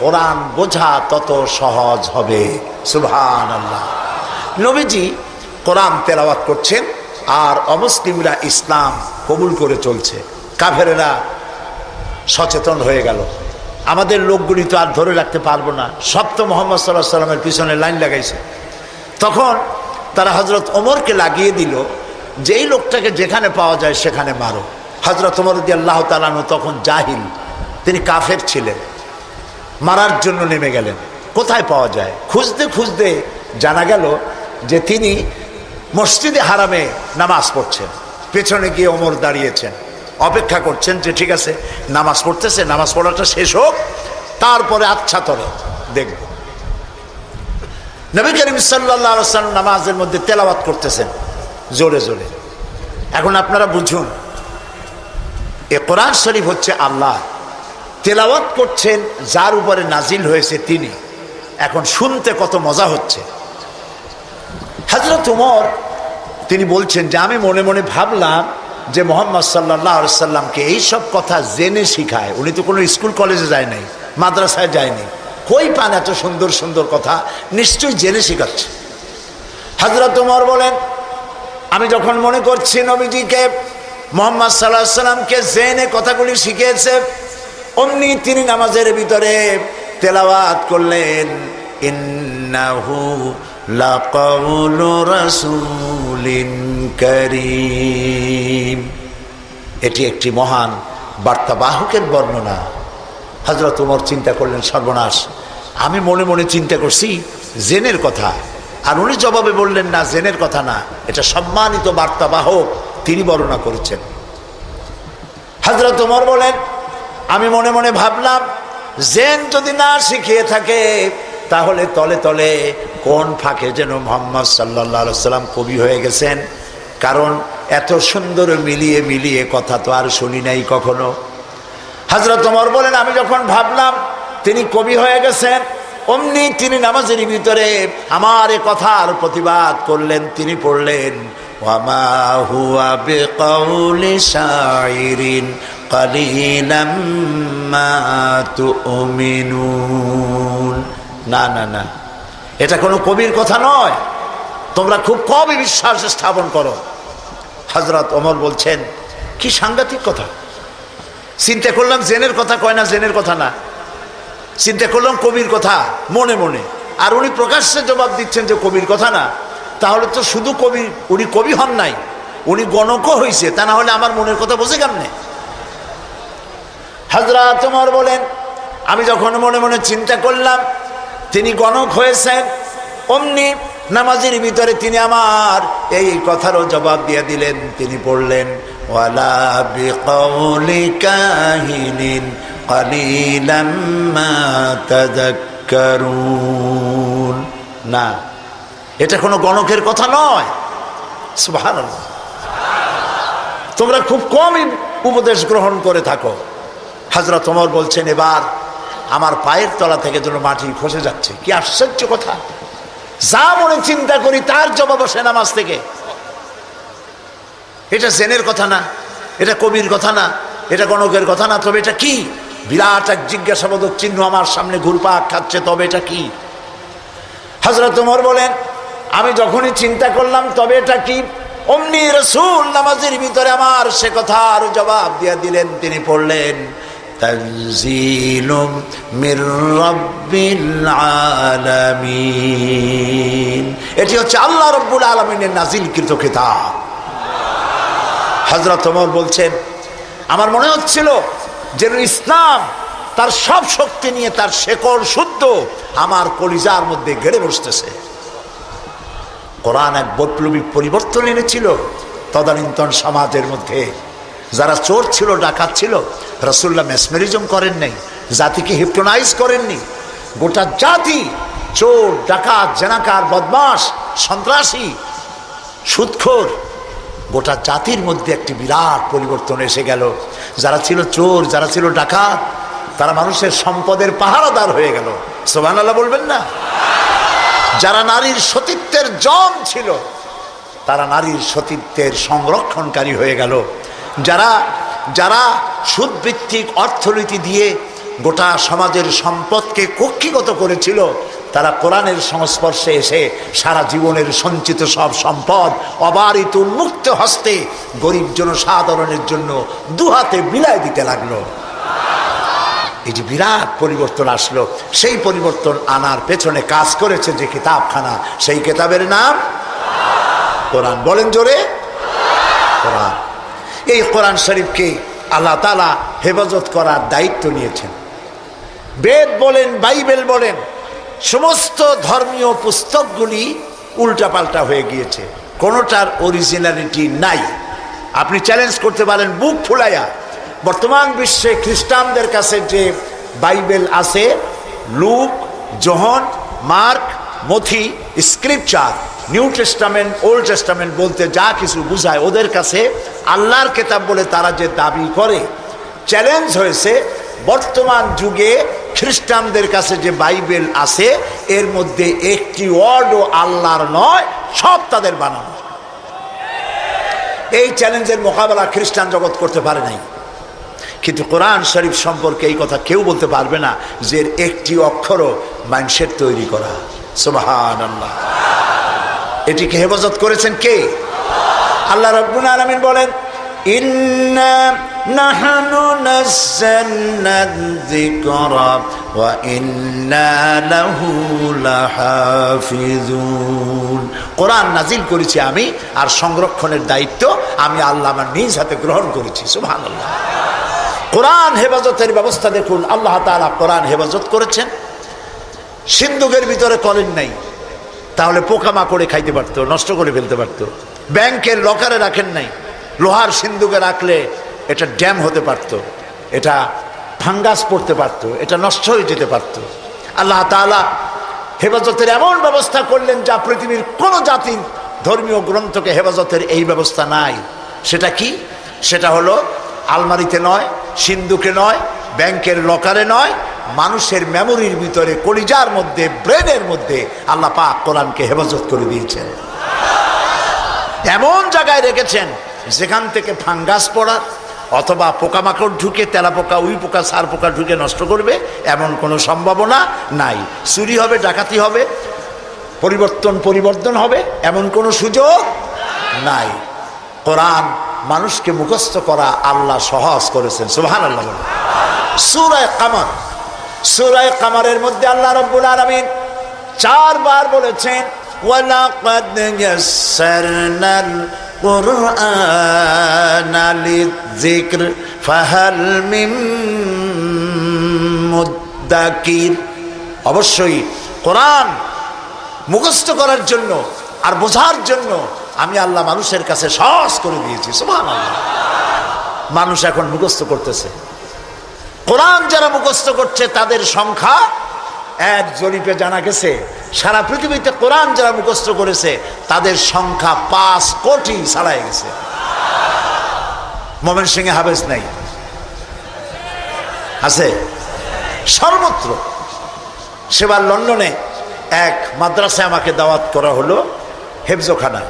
কোরআন বোঝা তত সহজ হবে। সুবহান আল্লাহ নবীজি কোরআন তেলাওয়াত করছেন আর অমুসলিমরা ইসলাম কবুল করে চলছে। কাফেরেরা সচেতন হয়ে গেল। আমাদের লোকগুলি তো আর ধরে রাখতে পারব না। সব তো মোহাম্মদ সাল্লাহ সাল্লামের পিছনে লাইন লাগাইছে। তখন তারা হজরত ওমরকে লাগিয়ে দিল যেই লোকটাকে যেখানে পাওয়া যায় সেখানে মারো। হজরত ওমর দিয়ে আল্লাহ তালানু তখন জাহিল। তিনি কাফের ছিলেন। মারার জন্য নেমে গেলেন। কোথায় পাওয়া যায়? খুঁজতে খুঁজতে জানা গেল যে তিনি মসজিদে হারামে নামাজ পড়ছেন। পেছনে গিয়ে ওমর দাঁড়িয়েছেন। অপেক্ষা করছেন যে ঠিক আছে, নামাজ পড়তেছে, নামাজ পড়াটা শেষ হোক, তারপরে আচ্ছা তরে দেখব। নবী করিম সাল্লাম নামাজের মধ্যে তেলাওয়াত করতেছেন, জোরে জোরে। এখন আপনারা বুঝুন, এ কোরআন শরীফ হচ্ছে আল্লাহ। তেলাওয়াত করছেন, যার উপরে নাজিল হয়েছে তিনি। এখন শুনতে কত মজা হচ্ছে। হজরত উমর, তিনি বলছেন যে, আমি মনে মনে ভাবলাম যে মোহাম্মদ সাল্লাহ সাল্লামকে এইসব কথা জেনে শিখায়। উনি তো কোনো স্কুল কলেজে যায় নাই, মাদ্রাসায় যায়নি কই পান এত সুন্দর সুন্দর কথা? নিশ্চয়ই জেনে শিখাচ্ছে। হজরত উমর বলেন, আমি যখন মনে করছি নবীজিকে, মোহাম্মদ সাল্লাহ সাল্লামকে জেনে কথাগুলি শিখিয়েছে অমনি তিনি নামাজের ভিতরে তেলাওয়াত করলেন। ইন্নাহু করিম। এটি একটি মহান বার্তাবাহকের বর্ণনা। হজরত উমর চিন্তা করলেন, সর্বনাশ, আমি মনে মনে চিন্তা করছি, জেনের কথা। আর উনি জবাবে বললেন, না, জেনের কথা না, এটা সম্মানিত বার্তাবাহক, তিনি বর্ণনা করেছেন। হজরত উমর বলেন আমি মনে মনে ভাবলাম, জেন যদি না শিখিয়ে থাকে, তাহলে তলে তলে কোন ফাঁকে যেন মোহাম্মদ সাল্লা সাল্লাম কবি হয়ে গেছেন? কারণ এত সুন্দর মিলিয়ে মিলিয়ে কথা তো আর শুনি নাই কখনো। হাজরত ওমর বলেন, আমি যখন ভাবলাম তিনি কবি হয়ে গেছেন, অমনি তিনি নামাজের ভিতরে আমার এ কথার প্রতিবাদ করলেন, তিনি পড়লেন শাইরিন কালিলাম মা তুমিনুন না না না। এটা কোনো কবির কথা নয়। তোমরা খুব কমই বিশ্বাস স্থাপন করো। হজরত ওমর বলছেন, কি সাংঘাতিক কথা। চিন্তা করলাম জেনের কথা কয় না, জেনের কথা না। চিন্তা করলাম কবির কথা, মনে মনে। আর উনি প্রকাশ্যে জবাব দিচ্ছেন যে কবির কথা না। তাহলে তো শুধু কবি, উনি কবি হন নাই। উনি গণকও হয়েছে তা না হলে আমার মনের কথা বোঝে কেমনে? হাজরা তোমার বলেন, আমি যখন মনে মনে চিন্তা করলাম, তিনি গণক হয়েছেন, অমনি নামাজের ভিতরে তিনি আমার এই কথারও জবাব দিয়ে দিলেন। তিনি পড়লেন না, এটা কোনো গণকের কথা নয়। তোমরা খুব কমই উপদেশ গ্রহণ করে থাকো। হাজরা তোমার বলছেন, এবার আমার পায়ের তলা থেকে যেন মাটি খসে যাচ্ছে। কি আশ্চর্য কথা। যা মনে চিন্তা করি, তার জবাব আসে নামাজ থেকে। এটা জেনের কথা না, এটা কবির কথা না, এটা গণকের কথা না, তবে এটা কি? বিরাট এক জিজ্ঞাসাবোধক চিহ্ন আমার সামনে ঘুরপাক খাচ্ছে, তবে এটা কি? হজরত উমর বলেন, আমি যখনই চিন্তা করলাম, তবে এটা কি? অমনি রসুল নামাজের ভিতরে আমার সে কথা কথার জবাব দিয়ে দিলেন, তিনি পড়লেন। তনজিলুম মির রব্বিল আলামিন। এটি হচ্ছে আল্লাহ রব্বুল আলমিনের নাজিলকৃত কিতাব। হজরত ওমর বলছেন, আমার মনে হচ্ছিল যে ইসলাম তার সব শক্তি নিয়ে তার শেকড় শুদ্ধ, আমার কলিজার মধ্যে গেড়ে বসতেছে। কোরআন এক বৈপ্লবিক পরিবর্তন এনেছিল। তদানীন্তন সমাজের মধ্যে যারা চোর ছিল, ডাকাত ছিল রসুল্লাহ মেসমেরিজম করেন নাই, জাতিকে হিপটোনাইজ করেননি গোটা জাতি, চোর, ডাকাত, জেনাকার বদমাস সন্ত্রাসী, সুৎখোর, গোটা জাতির মধ্যে একটি বিরাট পরিবর্তন এসে গেল। যারা ছিল চোর, যারা ছিল ডাকাত, তারা মানুষের সম্পদের পাহারাদার হয়ে গেল। সোবান আল্লাহ বলবেন না? যারা নারীর সতীত্বের জম ছিল, তারা নারীর সতীত্বের সংরক্ষণকারী হয়ে গেল। যারা যারা সুদভিত্তিক অর্থনীতি দিয়ে গোটা সমাজের সম্পদকে কক্ষিগত করেছিল, তারা কোরআনের সংস্পর্শে এসে সারা জীবনের সঞ্চিত সব সম্পদ অবারিত উন্মুক্ত হস্তে গরিব জনসাধারণের জন্য দুহাতে বিলায় দিতে লাগল। এই যে বিরাট পরিবর্তন আসলো, সেই পরিবর্তন আনার পেছনে কাজ করেছে যে কিতাবখানা, সেই কিতাবের নাম কোরআন। বলেন জোরে। এই কোরআন শরীফকে আল্লাহ তালা হেফাজত করার দায়িত্ব নিয়েছেন। বেদ বলেন, বাইবেল বলেন, সমস্ত ধর্মীয় পুস্তকগুলি উল্টাপাল্টা হয়ে গিয়েছে। কোনোটার অরিজিনালিটি নাই। আপনি চ্যালেঞ্জ করতে পারেন, বুক ফুলাইয়া। বর্তমান বিশ্বে খ্রিস্টানদের কাছে যে বাইবেল আছে, লুক, জহন, মার্ক, মথি, scripture New Testament, Old Testament বলতে যা কিছু বুঝায় ওদের কাছে আল্লাহর কেতাব বলে তারা যে দাবি করে চ্যালেঞ্জ হয়েছে বর্তমান যুগে খ্রিস্টানদের কাছে যে বাইবেল আছে, এর মধ্যে একটি ওয়ার্ডও আল্লাহর নয়, সব তাদের বানানো। এই চ্যালেঞ্জের মোকাবেলা খ্রিস্টান জগৎ করতে পারে নাই। কিন্তু কোরআন শরীফ সম্পর্কে এই কথা কেউ বলতে পারবে না যে একটি অক্ষরও মানুষের তৈরি করা। সুবাহান আল্লাহ এটিকে হেফাজত করেছেন কে? আল্লাহ রব্বুল আলমিন বলেন করেছি আমি আর সংরক্ষণের দায়িত্ব আমি আল্লাহ আমার নিজ হাতে গ্রহণ করেছি, সুবহানাল্লাহ। কোরআন হেফাজতের ব্যবস্থা দেখুন, আল্লাহ তাআলা কোরআন হেফাজত করেছেন। সিন্ধুকের ভিতরে করেন নাই। তাহলে পোকামাকড়ে খাইতে পারতো, নষ্ট করে ফেলতে পারতো। ব্যাংকের লকারে রাখেন নাই। লোহার সিন্ধুকে রাখলে এটা ড্যাম হতে পারত। এটা ফাঙ্গাস পড়তে পারত। এটা নষ্ট হয়ে যেতে পারত। আল্লাহ তাআলা হেফাজতের এমন ব্যবস্থা করলেন যা পৃথিবীর কোনো জাতির ধর্মীয় গ্রন্থকে হেফাজতের এই ব্যবস্থা নাই। সেটা কি? সেটা হলো আলমারিতে নয়, সিন্ধুকে নয়, ব্যাংকের লকারে নয় মানুষের মেমোরির ভিতরে, কলিজার মধ্যে ব্রেনের মধ্যে আল্লাহ পাক কোরআনকে হেফাজত করে দিয়েছেন। এমন জায়গায় রেখেছেন, যেখান থেকে ফাঙ্গাস পড়ার অথবা পোকামাকড় ঢুকে তেলা পোকা উই পোকা সার পোকা ঢুকে নষ্ট করবে, এমন কোনো সম্ভাবনা নাই। চুরি হবে, ডাকাতি হবে, পরিবর্তন পরিবর্তন হবে, এমন কোনো সুযোগ নাই। কোরআন মানুষকে মুখস্থ করা আল্লাহ সহজ করেছেন। সুহান আল্লাহ সুরায় কামার। সুরায় কামারের মধ্যে আল্লাহ রব্বুল আলমিন চারবার বলেছেন অবশ্যই কোরআন মুখস্থ করার জন্য আর বোঝার জন্য আমি আল্লাহ মানুষের কাছে সহজ করে দিয়েছি, সুবহানাল্লাহ। মানুষ এখন মুখস্থ করতেছে। কোরআন যারা মুখস্থ করছে, তাদের সংখ্যা এক জরিপে জানা গেছে। সারা পৃথিবীতে কোরআন যারা মুখস্থ করেছে, তাদের সংখ্যা পাঁচ কোটি ছাড়াই গেছে। মোমেন সিংহে হাবেজ নাই। আছে? সর্বত্র। সেবার লন্ডনে এক মাদ্রাসায় আমাকে দাওয়াত করা হলো হেফজোখানা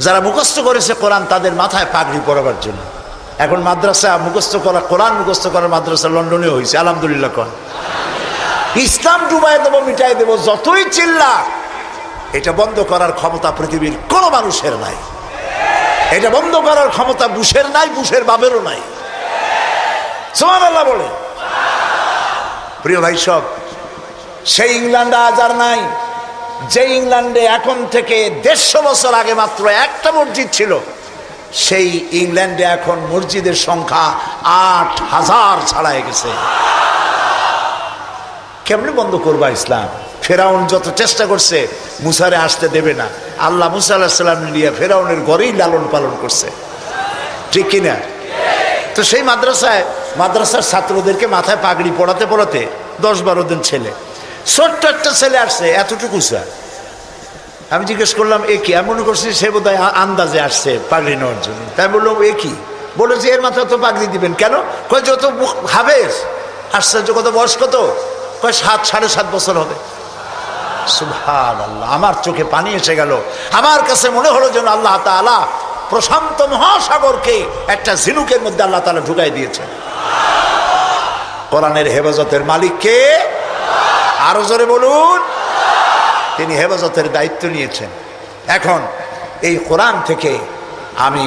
যারা মুখস্থ করেছে কোরআন, তাদের মাথায় পাগড়ি পরাবার জন্য। এখন মাদ্রাসা মুখস্থ করা, কোরআন মুখস্থ করার মাদ্রাসা লন্ডনে হয়েছে, আলহামদুলিল্লাহ কন। ইসলাম ডুবাই দেবো, মিটাই দেবো, যতই চিল্লা, এটা বন্ধ করার ক্ষমতা পৃথিবীর কোনো মানুষের নাই। এটা বন্ধ করার ক্ষমতা বুশের নাই, বুশের বাবেরও নাই। আল্লাহ বলে। প্রিয় ভাই সব, সেই ইংল্যান্ডে আজ আর নাই। যে ইংল্যান্ডে এখন থেকে দেড়শো বছর আগে মাত্র একটা মসজিদ ছিল সেই ইংল্যান্ডে এখন মসজিদের সংখ্যা আট হাজার ছাড়াই গেছে। কেমনে বন্ধ করবা ইসলাম? ফেরাউন যত চেষ্টা করছে, মুসারে আসতে দেবে না। আল্লাহ মুসা আল্লাহ নিয়ে ফেরাউনের ঘরেই লালন পালন করছে। ঠিক কিনা? তো সেই মাদ্রাসায়, মাদ্রাসার ছাত্রদেরকে মাথায় পাগড়ি পড়াতে পড়াতে দশ বারো দিন ছেলে। ছোট্ট একটা ছেলে আসছে, এতটুকু স্যার। আমি জিজ্ঞেস করলাম, এ কি? আমি মনে করছি সে বোধ আন্দাজে আসছে পাগড়ি নেওয়ার জন্য। তাই বললাম, এ কি? বলে যে এর মাথায় তো পাগড়ি দিবেন। কেন? কয়, যত হাবেস আশ্চর্য, কত বয়স কত? কয়, সাত, সাড়ে সাত বছর হবে। সুভান আল্লাহ আমার চোখে পানি এসে গেল। আমার কাছে মনে হলো যেন আল্লাহ তালা প্রশান্ত মহাসাগরকে একটা ঝিনুকের মধ্যে আল্লাহ তালা ঢুকাই দিয়েছে কোরআনের হেফাজতের মালিককে আরও জোরে বলুন। তিনি হেফাজতের দায়িত্ব নিয়েছেন। এখন এই কোরআন থেকে আমি